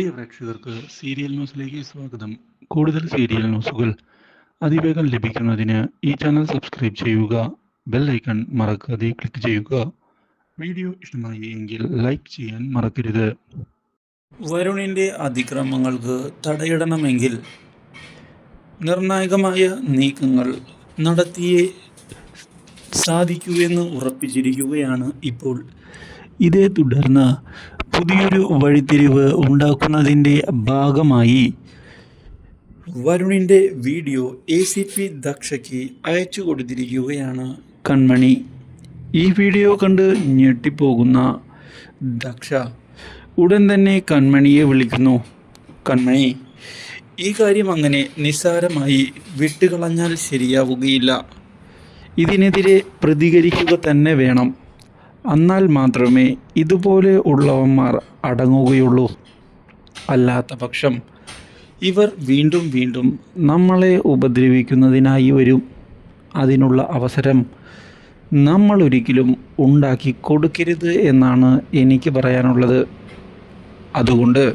പ്രിയ പ്രേക്ഷകർക്ക് സീരിയൽ ന്യൂസിലേക്ക് സ്വാഗതം. കൂടുതൽ സീരിയൽ ന്യൂസുകൾ അതിവേഗം ലഭിക്കുന്നതിന് ഈ ചാനൽ സബ്സ്ക്രൈബ് ചെയ്യുക ബെൽ ഐക്കൺ മറക്കാതെ ക്ലിക്ക് ചെയ്യുക. വീഡിയോ ഇഷ്ടമായി എങ്കിൽ ലൈക്ക് ചെയ്യാൻ മറക്കരുത്. വരുണിന്റെ അതിക്രമങ്ങൾക്ക് തടയിടണമെങ്കിൽ നിർണായകമായ നീക്കങ്ങൾ നടത്തിയേ സാധിക്കൂ എന്ന് ഉറപ്പിച്ചിരിക്കുകയാണ് ഇപ്പോൾ. ഇതേ തുടർന്ന് പുതിയൊരു വഴിത്തിരിവ് ഉണ്ടാക്കുന്നതിന്റെ ഭാഗമായി വരുണിന്റെ വീഡിയോ എ സി പി ദക്ഷയ്ക്ക് അയച്ചു കൊടുത്തിരിക്കുകയാണ്. കൺമണി ഈ വീഡിയോ കണ്ട് ഞെട്ടിപ്പോകുന്ന ദക്ഷ ഉടൻ തന്നെ കൺമണിയെ വിളിക്കുന്നു. കൺമണി ഈ കാര്യം അങ്ങനെ നിസ്സാരമായി വിട്ടുകളഞ്ഞാൽ ശരിയാവുകയില്ല. ഇതിനെതിരെ പ്രതികരിക്കുക തന്നെ വേണം. എന്നാൽ മാത്രമേ ഇതുപോലെ ഉള്ളവന്മാർ അടങ്ങുകയുള്ളൂ. അല്ലാത്ത പക്ഷം ഇവർ വീണ്ടും വീണ്ടും നമ്മളെ ഉപദ്രവിക്കുന്നതിനായി വരും. അതിനുള്ള അവസരം നമ്മൾ ഒരിക്കലും ഉണ്ടാക്കി കൊടുക്കരുത് എന്നാണ് എനിക്ക് പറയാനുള്ളത്. അതുകൊണ്ട്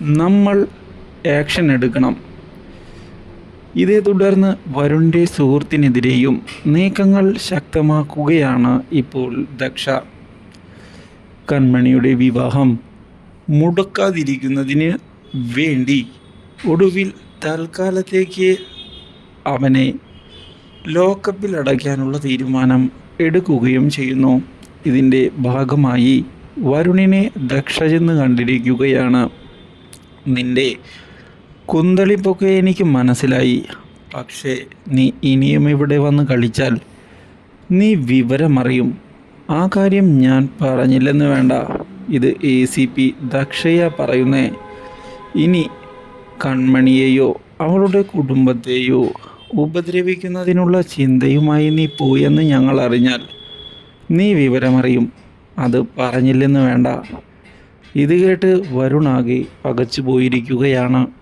നമ്മൾ ആക്ഷൻ എടുക്കണം. ഇതേ തുടർന്ന് വരുണിന്റെ സുഹൃത്തിനെതിരെയും നീക്കങ്ങൾ ശക്തമാക്കുകയാണ് ഇപ്പോൾ ദക്ഷ. കൺമണിയുടെ വിവാഹം മുടക്കാതിരിക്കുന്നതിന് വേണ്ടി ഒടുവിൽ തൽക്കാലത്തേക്ക് അവനെ ലോക്കപ്പിൽ അടയ്ക്കാനുള്ള തീരുമാനം എടുക്കുകയും ചെയ്യുന്നു. ഇതിന്റെ ഭാഗമായി വരുണിനെ ദക്ഷ ചെന്ന് കണ്ടിരിക്കുകയാണ്. നിന്റെ കുന്തളിപ്പൊക്കെ എനിക്ക് മനസ്സിലായി. പക്ഷേ നീ ഇനിയും ഇവിടെ വന്ന് കളിച്ചാൽ നീ വിവരമറിയും. ആ കാര്യം ഞാൻ പറഞ്ഞില്ലെന്ന് വേണ്ട. ഇത് എ സി പി ദക്ഷയ പറയുന്നേ. ഇനി കൺമണിയെയോ അവളുടെ കുടുംബത്തെയോ ഉപദ്രവിക്കുന്നതിനുള്ള ചിന്തയുമായി നീ പോയെന്ന് ഞങ്ങൾ അറിഞ്ഞാൽ നീ വിവരമറിയും. അത് പറഞ്ഞില്ലെന്ന് വേണ്ട. ഇത് കേട്ട് വരുണാകെ പകച്ചു പോയിരിക്കുകയാണ്